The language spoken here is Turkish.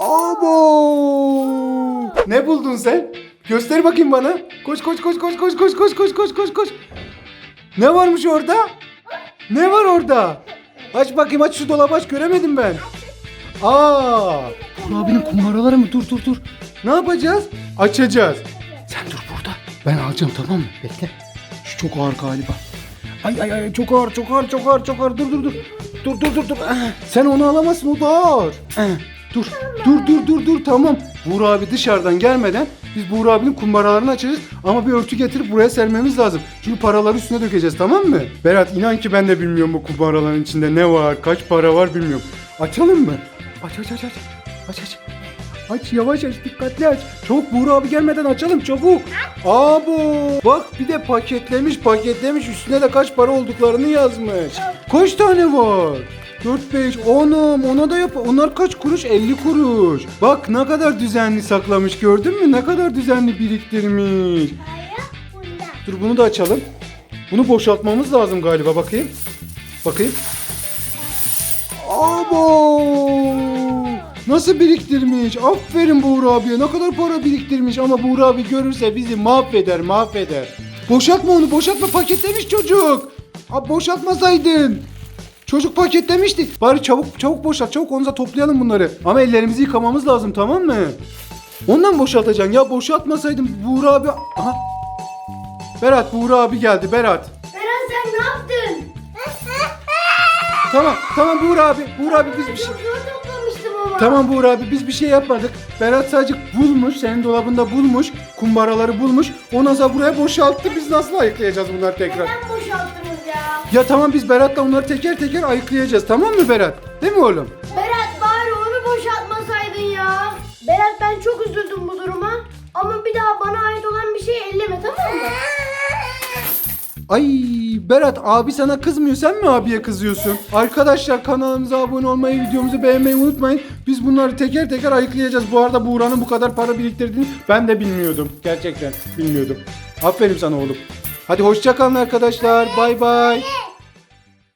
Abo! Ne buldun sen? Göster bakayım bana. Koş koş koş koş koş koş koş koş koş koş koş. Ne varmış orada? Ne var orada? Aç bakayım aç şu dolabı aç göremedim ben. Aa! Kur abinin kumbaraları mı? Dur dur dur. Ne yapacağız? Açacağız. Sen dur burada. Ben alacağım tamam mı? Bekle. Şu çok ağır galiba. Ay ay ay çok ağır çok ağır çok ağır çok ağır. Dur dur dur. Dur dur dur dur. Sen onu alamazsın o da ağır. Dur. Dur dur dur dur tamam. Buğra abi dışarıdan gelmeden biz Buğra abinin kumbaralarını açacağız ama bir örtü getirip buraya sermemiz lazım. Çünkü paraları üstüne dökeceğiz tamam mı? Berat inan ki ben de bilmiyorum bu kumbaraların içinde ne var, kaç para var bilmiyorum. Açalım mı? Aç aç aç aç. Aç aç. Aç yavaş aç dikkatli aç. Çabuk Buğra abi gelmeden açalım çabuk. Abo bak bir de paketlemiş paketlemiş üstüne de kaç para olduklarını yazmış. Kaç tane var? 4 5 10'um ona da yap. Onlar kaç kuruş? 50 kuruş. Bak ne kadar düzenli saklamış gördün mü? Ne kadar düzenli biriktirmiş. Dur bunu da açalım. Bunu boşaltmamız lazım galiba bakayım. Bakayım. Abo! Nasıl biriktirmiş? Aferin Buğra abiye. Ne kadar para biriktirmiş ama Buğra abi görürse bizi mahveder, mahveder. Boşaltma onu, boşaltma. Paketlemiş çocuk. Abi boşaltmasaydın. Çocuk paketlemişti. Bari çabuk çabuk boşalt. Çabuk onuza toplayalım bunları. Ama ellerimizi yıkamamız lazım tamam mı? Ondan boşaltacaksın. Ya boşaltmasaydın Buğra abi... Aha. Berat, Buğra abi geldi. Berat. Berat sen ne yaptın? Tamam, tamam Buğra abi. Buğra abi biz bir şey... Tamam Buğra abi biz bir şey yapmadık. Berat sadece bulmuş, senin dolabında bulmuş, kumbaraları bulmuş. Ondan sonra buraya boşalttı. Biz nasıl ayıklayacağız bunları tekrar? Neden boşalttınız ya? Ya tamam biz Berat'la onları teker teker ayıklayacağız. Tamam mı Berat? Değil mi oğlum? Berat bari onu boşaltmasaydın ya. Berat ben çok üzüldüm bu duruma. Ay Berat abi sana kızmıyor. Sen mi abiye kızıyorsun? Arkadaşlar kanalımıza abone olmayı, videomuzu beğenmeyi unutmayın. Biz bunları teker teker ayıklayacağız. Bu arada Buğra'nın bu kadar para biriktirdiğini ben de bilmiyordum. Gerçekten bilmiyordum. Aferin sana oğlum. Hadi hoşça kalın arkadaşlar. Bay bay.